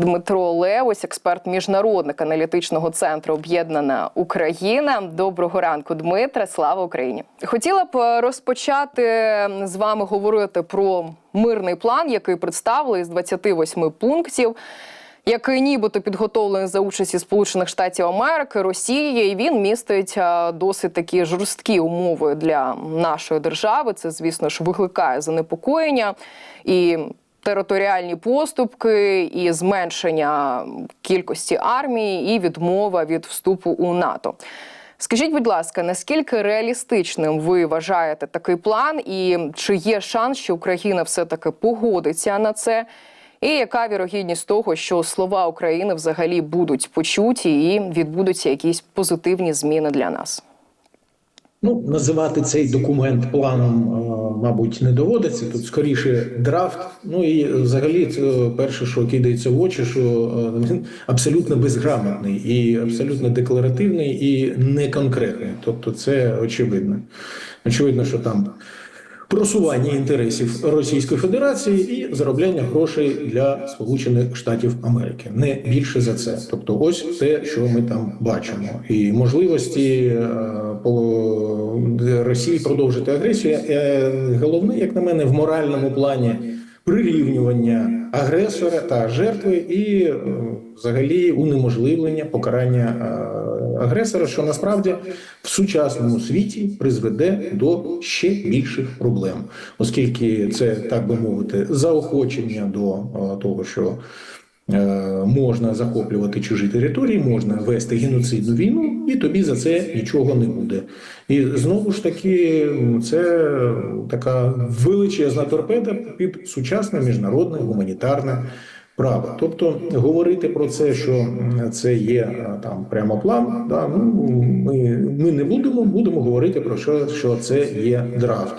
Дмитро Левось, експерт міжнародник аналітичного центру Об'єднана Україна. Доброго ранку, Дмитре. Слава Україні! Хотіла б розпочати з вами говорити про мирний план, який представили із 28 пунктів. Який нібито підготовлений за участі Сполучених Штатів Америки, Росії, і він містить досить такі жорсткі умови для нашої держави. Це, звісно ж, викликає занепокоєння і територіальні поступки, і зменшення кількості армії, і відмова від вступу у НАТО. Скажіть, будь ласка, наскільки реалістичним ви вважаєте такий план, і чи є шанс, що Україна все таки погодиться на це? І яка вірогідність того, що слова України взагалі будуть почуті і відбудуться якісь позитивні зміни для нас? Ну, називати цей документ планом, е, мабуть, не доводиться. Тут скоріше драфт. Ну і взагалі, це перше, що кидається в очі, що е, він абсолютно безграмотний і абсолютно декларативний і неконкретний. Тобто, це очевидно. Очевидно, що там просування інтересів Російської Федерації і заробляння грошей для Сполучених Штатів Америки. Не більше за це. Тобто, ось те, що ми там бачимо, і можливості е, по Росії продовжити агресію. Е, Головне, як на мене, в моральному плані. Прирівнювання агресора та жертви і е, взагалі унеможливлення покарання агресора, що насправді в сучасному світі призведе до ще більших проблем, оскільки це так би мовити заохочення до е, того, що е, можна захоплювати чужі території, можна вести геноцидну війну, і тобі за це нічого не буде. І знову ж таки, це така величезна торпеда під сучасне міжнародне гуманітарне право. Тобто говорити про це, що це є е, там прямо план, да, ну, ми, ми не будемо, будемо говорити про що, що це є драфт.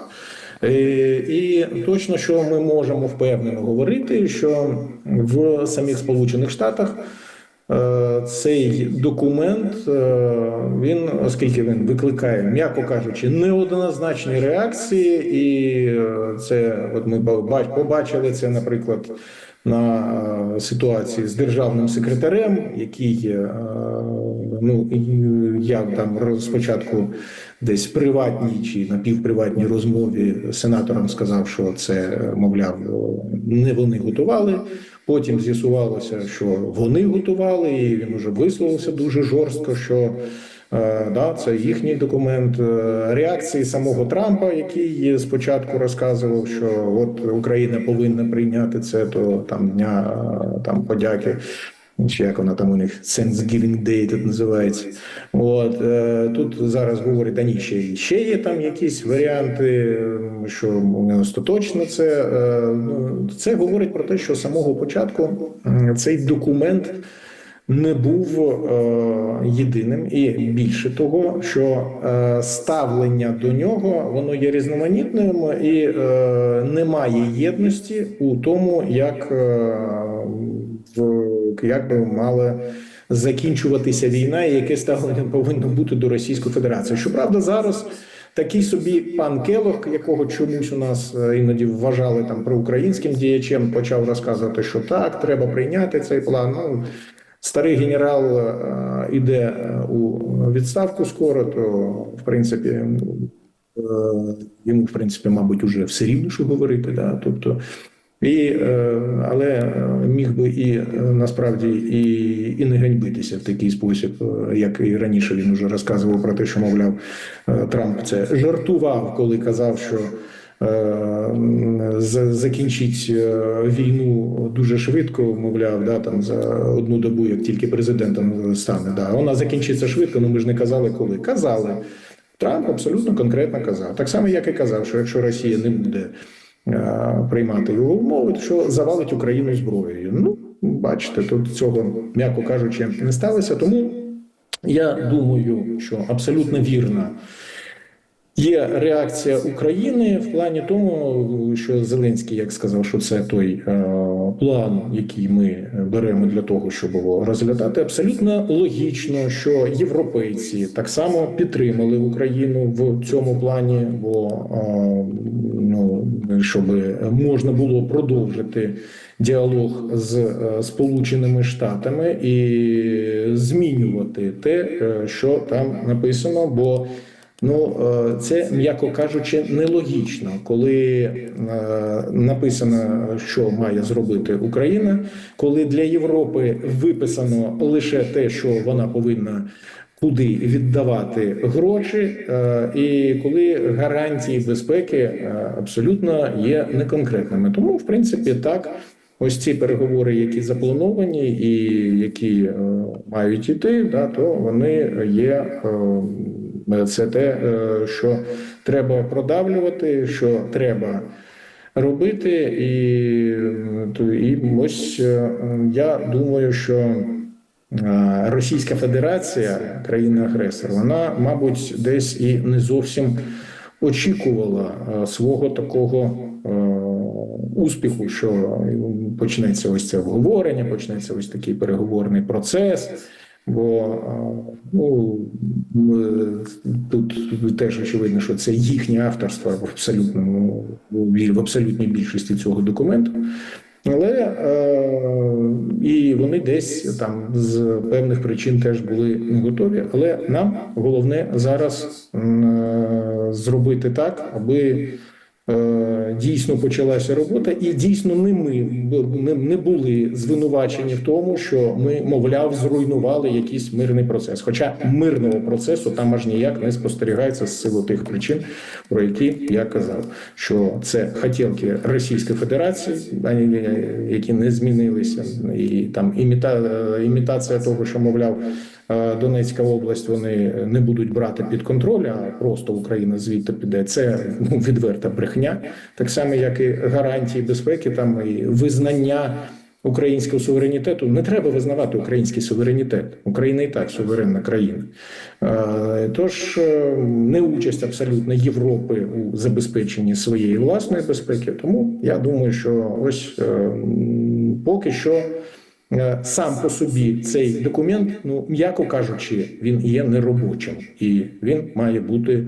Е, І точно, що ми можемо впевнено говорити, що в самих Сполучених Штатах цей документ, е, він, оскільки він викликає, м'яко кажучи, неоднозначні реакції, і е, це от ми ба- побачили це, наприклад, на е, ситуації з державним секретарем, який е, ну я там спочатку десь приватній чи напівприватній розмові сенаторам сказав, що це е, мовляв не вони готували. Потім з'ясувалося, що вони готували, і він уже висловився дуже жорстко. що е, Да, це їхній документ Е, реакції самого Трампа, який спочатку розказував, що от Україна повинна прийняти це то там дня е, там подяки. Чи як вона там у них Thanksgiving Day тут називається? От е, тут зараз говорить, да ні, ще, ще є там якісь варіанти, що не остаточно це. Е, ну, це говорить про те, що з самого початку цей документ не був е, єдиним, і більше того, що е, ставлення до нього воно є різноманітним і е, немає єдності у тому, як, е, в, як би мала закінчуватися війна, і яке ставлення повинно бути до Російської Федерації. Щоправда, зараз. Такий собі пан Келох, якого чомусь у нас е, іноді вважали там проукраїнським діячем, почав розказувати, що так, треба прийняти цей план. Ну, старий генерал е, іде е, у відставку скоро, то в принципі йому, в принципі, мабуть, уже все рівно, що говорити. Да? Тобто, і, е, але міг би і е, насправді і, і не ганьбитися в такий спосіб, е, як і раніше він уже розказував про те, що мовляв Трамп це жартував, коли казав, що. Закінчить війну дуже швидко, мовляв, да там за одну добу, як тільки президентом стане. Да, вона закінчиться швидко. Ну ми ж не казали, коли казали. Трамп абсолютно конкретно казав. Так само, як і казав, що якщо Росія не буде приймати його умови, що завалить Україну зброєю. Ну, бачите, тут цього, м'яко кажучи, не сталося. Тому я думаю, що абсолютно вірна Є реакція України в плані тому, що Зеленський як сказав, що це той е, план, який ми беремо для того, щоб його розглядати. Абсолютно логічно, що європейці так само підтримали Україну в цьому плані, бо е, ну щоб можна було продовжити діалог з е, Сполученими Штатами і змінювати те, що там написано, бо Ну, е, це, м'яко кажучи, нелогічно, коли е, написано, що має зробити Україна, коли для Європи виписано лише те, що вона повинна куди віддавати гроші, е, і коли гарантії безпеки абсолютно є неконкретними. Тому, в принципі, так. Ось ці переговори, які заплановані і які мають іти, да, то вони є це те, е, що треба продавлювати, що треба робити, і, е, і ось е, я думаю, що е, Російська Федерація, країна-агресор, вона, мабуть, десь і не зовсім очікувала е, свого такого е, успіху, що почнеться ось це обговорення, почнеться ось такий переговорний процес. Бо ну тут теж очевидно, що це їхнє авторство в абсолютному в абсолютній більшості цього документу. Але е, і вони десь там з певних причин теж були не готові. Але нам головне зараз е, зробити так, аби дійсно почалася робота, і дійсно не ми не, були звинувачені в тому, що ми, мовляв, зруйнували якийсь мирний процес. Хоча мирного процесу там аж ніяк не спостерігається з силу тих причин, про які я казав, що це хотілки Російської Федерації, які не змінилися, і там іміта, імітація того, що мовляв. Е, Донецька область вони не будуть брати під контроль, а просто Україна звідти піде. Це ну, відверта брехня, так само як і гарантії безпеки, там і визнання українського суверенітету. Не треба визнавати український суверенітет. Україна і так суверенна країна. Е, Тож е, не участь абсолютно Європи у забезпеченні своєї власної безпеки. Тому я думаю, що ось поки що. Е, Сам по собі цей документ, ну м'яко кажучи, він є неробочим і він має бути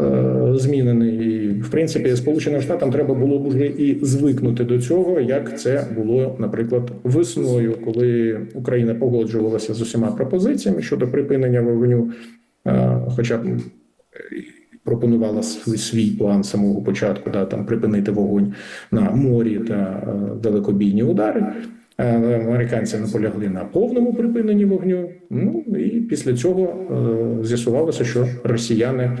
е, змінений. І, в принципі, Сполученим Штатам треба було б уже і звикнути до цього, як це було, наприклад, весною, коли Україна погоджувалася з усіма пропозиціями щодо припинення вогню, е, хоча б. Пропонувала свій, план самого початку, да там припинити вогонь на морі та далекобійні удари. Але американці наполягли на повному припиненні вогню. Ну і після цього е, з'ясувалося, що росіяни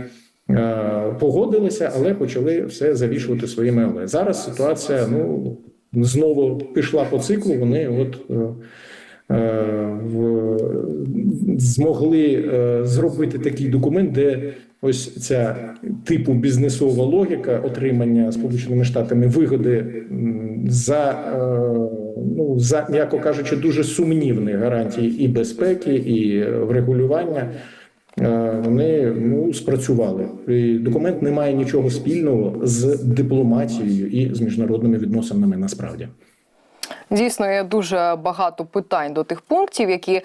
е, погодилися, але почали все завішувати своїми але. Зараз ситуація ну знову пішла по циклу. Вони от. Е, е, в, змогли е, зробити такий документ, де ось ця типу бізнесова логіка отримання Сполученими Штатами вигоди за е, ну за м'яко кажучи, дуже сумнівні гарантії і безпеки, і врегулювання. е, Вони ну спрацювали. І документ не має нічого спільного з дипломатією і з міжнародними відносинами. Насправді. Дійсно, є дуже багато питань до тих пунктів, які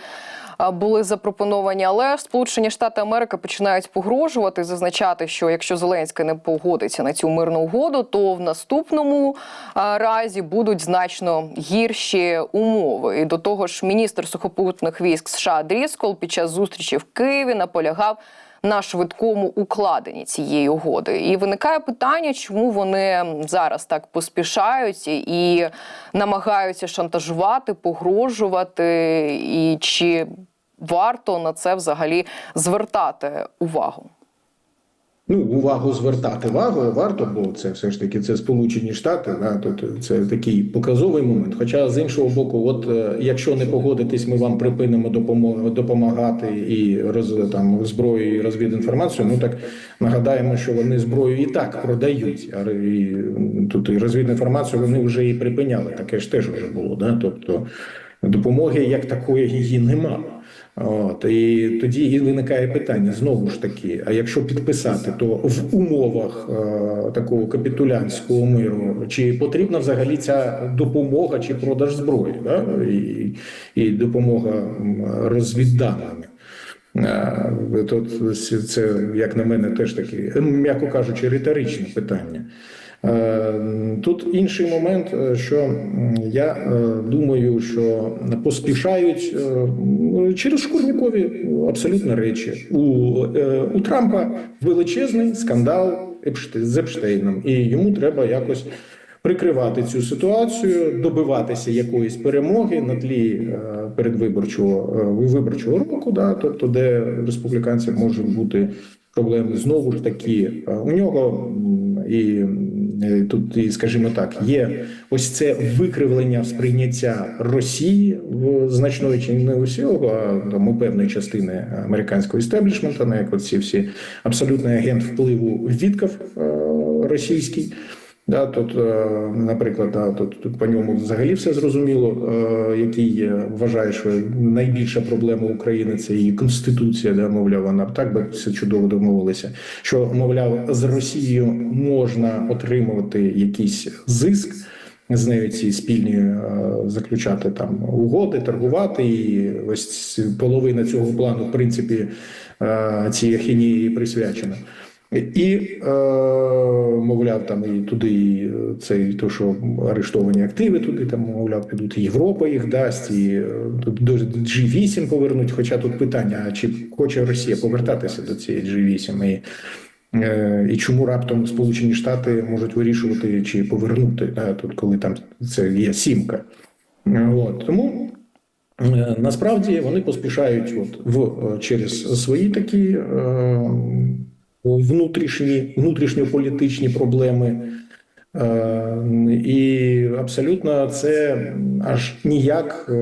були запропоновані. Але Сполучені Штати Америки починають погрожувати, зазначати, що якщо Зеленський не погодиться на цю мирну угоду, то в наступному разі будуть значно гірші умови. І до того ж, міністр сухопутних військ США Дріскол під час зустрічі в Києві наполягав на швидкому укладенні цієї угоди. І виникає питання, чому вони зараз так поспішають і намагаються шантажувати, погрожувати, і чи варто на це взагалі звертати увагу? Ну, увагу звертати увагу варто, бо це все ж таки це Сполучені Штати. Да, тут це такий показовий момент. Хоча з іншого боку, от е, якщо не погодитись, ми вам припинимо допомагати і роз там зброю і розвідінформацію. Ну так нагадаємо, що вони зброю і так продають. А і, тут і розвідну інформацію вони вже і припиняли. Таке ж теж вже було. Да? Тобто допомоги як такої її нема. От і тоді і виникає питання знову ж таки: а якщо підписати, то в умовах е, такого капітулянського миру чи потрібна взагалі ця допомога чи продаж зброї, да? і, і допомога розвідданими? Е, Тут це, як на мене, теж таке, м'яко кажучи, риторичне питання. Е, Тут інший момент, е, що я е, думаю, що поспішають через шкурнікові абсолютно речі. У, у Трампа величезний скандал з Епштейном, і йому треба якось прикривати цю ситуацію, добиватися якоїсь перемоги на тлі передвиборчого виборчого року, да, тобто, де республіканців можуть бути проблеми знову ж таки. У нього і тут, і, скажімо так, є ось це викривлення сприйняття Росії в значної чи не усього, а там у певної частини американського істеблішмента, на як оці всі абсолютний агент впливу Вітков е, російський. Да, тут, е, наприклад, да, тут, тут по ньому взагалі все зрозуміло, е, який е, вважає, що найбільша проблема України це її конституція, да, мовляв, вона так би все чудово домовилися. Що, мовляв, з Росією можна отримувати якийсь зиск. З нею ці спільні е, заключати там угоди, торгувати, і ось половина цього плану, в принципі, е, цій ахінії присвячена. І, е, мовляв, там і туди і цей то, що арештовані активи туди, там, мовляв, підуть, Європа їх дасть, і е, тут до G8 повернуть. Хоча тут питання: чи хоче Росія повертатися до цієї G8? І, е, і чому раптом Сполучені Штати можуть вирішувати чи повернути да, тут, коли там це є сімка? Е, От тому. Е, Насправді вони поспішають от в е, через свої такі е, внутрішні внутрішньополітичні проблеми. Е, І абсолютно це аж ніяк е,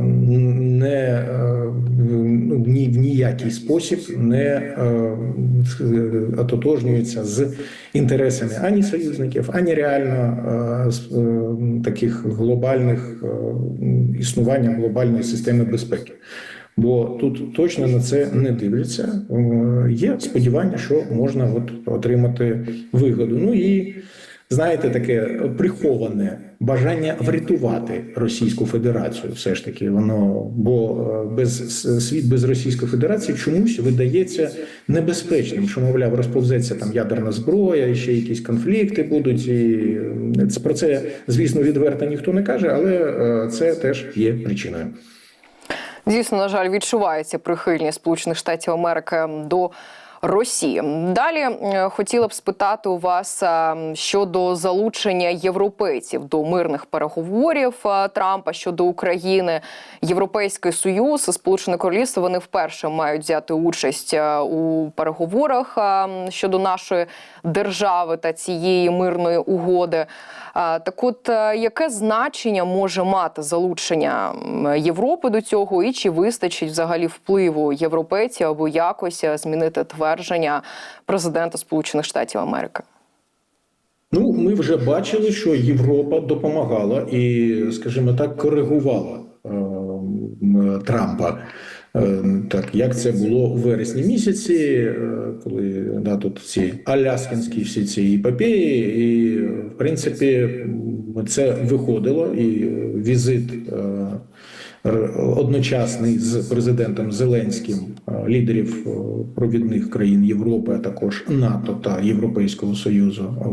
не е, ну, ні в ніякий спосіб не ототожнюється з інтересами ані союзників, ані реально таких глобальних існування глобальної системи безпеки. Бо тут точно на це не дивляться. Е, Є сподівання, що можна от отримати вигоду. Ну і знаєте, таке приховане бажання врятувати Російську Федерацію. Все ж таки, воно бо е, без світ без Російської Федерації чомусь видається небезпечним, що мовляв, розповзеться там ядерна зброя, і ще якісь конфлікти будуть. І е, про це, звісно, відверто ніхто не каже, але це теж є причиною. Дійсно, на жаль, відчувається прихильність Сполучених Штатів Америки до Росії. Далі хотіла б спитати у вас щодо залучення європейців до мирних переговорів Трампа щодо України. Європейський союз Сполучене Королівство вони вперше мають взяти участь у переговорах щодо нашої держави та цієї мирної угоди. Так, от яке значення може мати залучення Європи до цього, і чи вистачить взагалі впливу європейців або якось змінити твердження президента Сполучених Штатів Америки? Ну, ми вже бачили, що Європа допомагала і, скажімо так, коригувала е, Трампа. Е, Так, як це було у вересні місяці, е, коли да, тут ці аляскінські всі ці епопеї, і в принципі це виходило, і візит е, одночасний з президентом Зеленським е, лідерів е, провідних країн Європи, а також НАТО та Європейського Союзу е,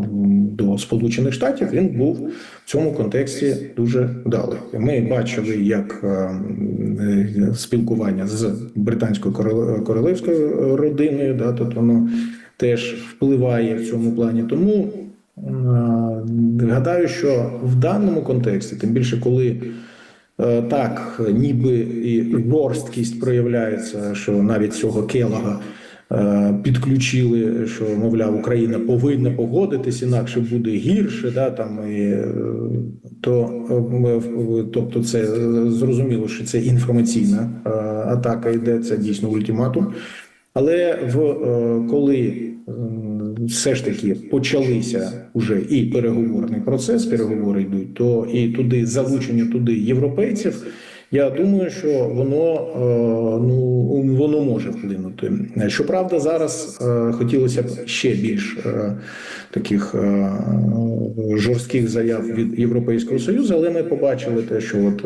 до Сполучених Штатів, він був в цьому контексті дуже вдалий. Ми бачили, як спілкування з британською королевською родиною, да, тут воно теж впливає в цьому плані. Тому гадаю, що в даному контексті, тим більше коли. Е, Так, ніби і жорсткість проявляється, що навіть цього Келога е, підключили, що мовляв, Україна повинна погодитись, інакше буде гірше. Да, там, і, е, то, тобто, це зрозуміло, що це інформаційна атака йде, це дійсно ультиматум. Але в коли все ж таки почалися вже і переговорний процес, переговори йдуть, то і туди залучення туди європейців, Я думаю, що воно е, ну воно може вплинути. Щоправда, зараз е, хотілося б ще більш е, таких жорстких заяв від Європейського союзу, але ми побачили те, що от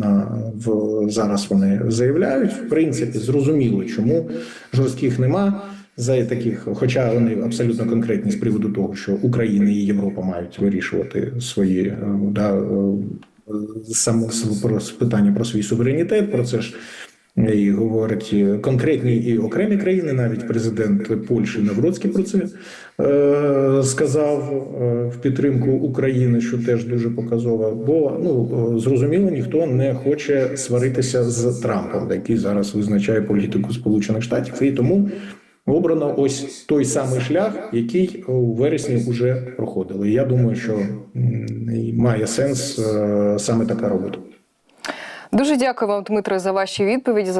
на в зараз вони заявляють. В принципі, зрозуміло, чому жорстких нема. За таких, хоча вони абсолютно конкретні з приводу того, що Україна і Європа мають вирішувати свої е, да, е, саме про питання про свій суверенітет. Про це ж і говорять конкретні і окремі країни. Навіть президент Польщі Навроцький про це е, сказав е, в підтримку України, що теж дуже показово. Бо ну зрозуміло, ніхто не хоче сваритися з Трампом, який зараз визначає політику Сполучених Штатів, і тому. Обрано ось той самий шлях, який у вересні вже проходили. Я думаю, що має сенс е, саме така робота. Дуже дякую вам, Дмитро, за ваші відповіді.